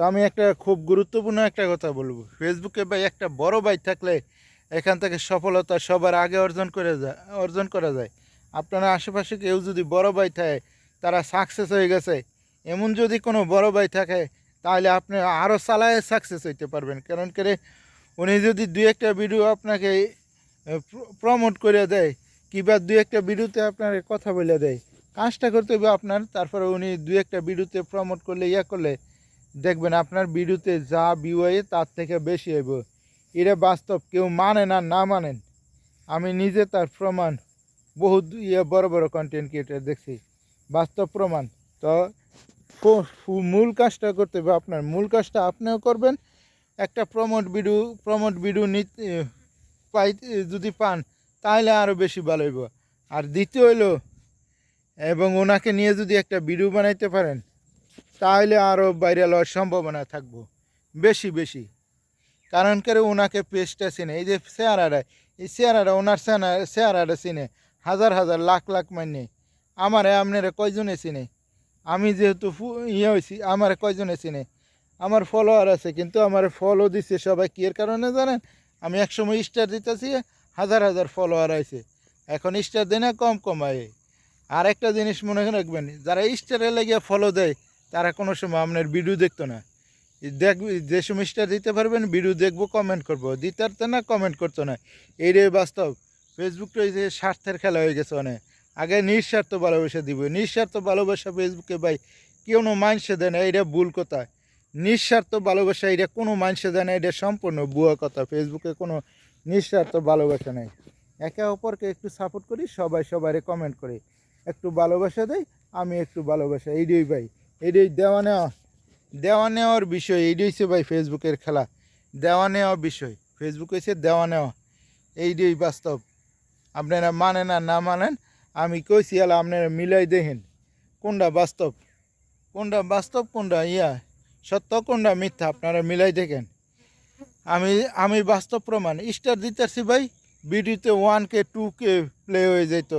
তো আমি একটা খুব গুরুত্বপূর্ণ একটা কথা বলব। ফেসবুকে ভাই একটা বড় ভাই থাকলে এখান থেকে সফলতা সবার আগে অর্জন করে যায়, অর্জন করা যায়। আপনারা আশেপাশে কেউ যদি বড় ভাই থাকে, তারা সাকসেস হয়ে গেছে। এমন যদি কোনো বড় ভাই থাকে, তাহলে আপনি আরও চালায় সাকসেস হইতে পারবেন। কারণ করে উনি যদি দুই একটা ভিডিও আপনাকে প্রমোট করে দেয়, কিংবা দুই একটা ভিডিওতে আপনার কথা বলে দেয়, কাজটা করতে হবে আপনার, তারপরে উনি দুই একটা ভিডিওতে প্রমোট করলে, ইয়া করলে দেখবেন আপনার ভিডিওতে যা ভিউ তার থেকে বেশি হইব। এটা বাস্তব, কেউ মানে না না মানেন। আমি নিজে তার প্রমাণ বহু ইয়ে বড় বড় কন্টেন্ট ক্রিয়েটার দেখছি। বাস্তব প্রমাণ। তো মূল কাজটা করতে হবে আপনার। মূল কাজটা আপনিও করবেন। একটা প্রমোট ভিডিও প্রমোট ভিডিও নিতে পাই যদি পান তাহলে আরও বেশি ভালো হইব। আর দ্বিতীয় হইল, এবং ওনাকে নিয়ে যদি একটা ভিডিও বানাইতে পারেন তাহলে আরও ভাইরাল হওয়ার সম্ভাবনা থাকব। বেশি বেশি। কারণ করে ওনাকে পেজটা চিনে। এই যে চেহারাটা, এই চেহারাটা ওনার চেহারা চেহারাটা চিনে। হাজার হাজার, লাখ লাখ মানে আমারে, আপনারা কয়জনে চিনে? আমি যেহেতু ইয়ে হয়েছি, আমার কয়জনে চিনে? আমার ফলোয়ার আছে, কিন্তু আমার ফলো দিছে সবাই কি এর কারণে জানেন? আমি একসময় স্টার দিতেছি, হাজার হাজার ফলোয়ার আছে এখন স্টার দেয় না কম কম আয় আর একটা জিনিস মনে রাখবেন, যারা স্টারে লেগে ফলো দেয় তারা কোনো সময় আপনার ভিডিও দেখতো না। দেখ, যে সময় স্টার দিতে পারবেন ভিডিও দেখব কমেন্ট করব। দিতে না কমেন্ট করতো না। এই রে বাস্তব ফেসবুকটা এই যে স্বার্থের খেলা হয়ে গেছে অনেক। আগে নিঃস্বার্থ ভালোবাসা দিব। নিঃস্বার্থ ভালোবাসা ফেসবুকে ভাই কোনো মানুষে দেয় না, এইটা ভুল কথা। নিঃস্বার্থ ভালোবাসা এটা কোনো মানুষে দেয় না এটা সম্পূর্ণ ভুয়া কথা। ফেসবুকে কোনো নিঃস্বার্থ ভালোবাসা নেই। একে অপরকে একটু সাপোর্ট করি, সবাই সবাই কমেন্ট করে। একটু ভালোবাসা দেয়, আমি একটু ভালোবাসা। এইটাই ভাই। এইটাই দেওয়া নেওয়া দেওয়া নেওয়ার বিষয়, এইটাই হচ্ছে ভাই ফেসবুকের খেলা। দেওয়া নেওয়া বিষয়, ফেসবুক হচ্ছে দেওয়া নেওয়া এইটাই বাস্তব। আপনারা মানেন আর না মানেন, আমি কইছি আলা আপনারা মিলাই দেখেন, কোনটা বাস্তব? কোনটা বাস্তব, কোনটা ইয়া? সত্য, কোনটা মিথ্যা, আপনারা মিলাই দেখেন। আমি আমি বাস্তব প্রমাণ স্টার দিতেছি ভাই, ভিডিওতে one K two K play হয়ে যেত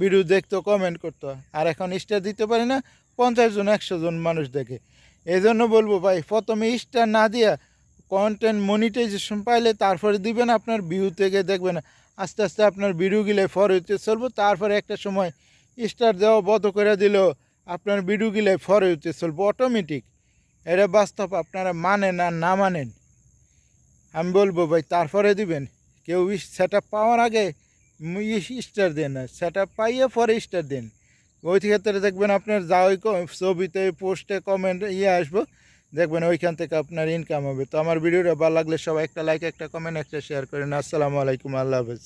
ভিডিও দেখতো কমেন্ট করতো। আর এখন স্টার দিতে পারি না, পঞ্চাশ জন, একশো জন মানুষ দেখে। এই জন্য বলব ভাই, প্রথমে স্টার না দিয়া কন্টেন্ট মনিটাইজেশন পাইলে তারপরে দিবেন আপনার ভিউ থেকে দেখবেন, আস্তে আস্তে আপনার ভিডিওগুলো ফর হইতে চলবো। তারপরে একটা সময় স্টার দেওয়া বন্ধ করে দিল, আপনার ভিডিওগুলো ফর হইতে চলবো অটোমেটিক এটা বাস্তব আপনারা মানেন আর না মানেন। আমি বলব ভাই, তারপরে দিবেন। কেউ সেট পাওয়ার আগে স্টার দেন না, সেটা পাইয়ে পরে স্টার দেন। ওই ক্ষেত্রে দেখবেন আপনার যা ওই ছবিতে পোস্টে কমেন্ট ইয়ে আসব, দেখবেন ওইখান থেকে আপনার ইনকাম হবে। তো আমার ভিডিওটা ভালো লাগলে সবাই একটা লাইক একটা কমেন্ট একটা শেয়ার করেন। আসসালামু আলাইকুম, আল্লাহ হাফেজ।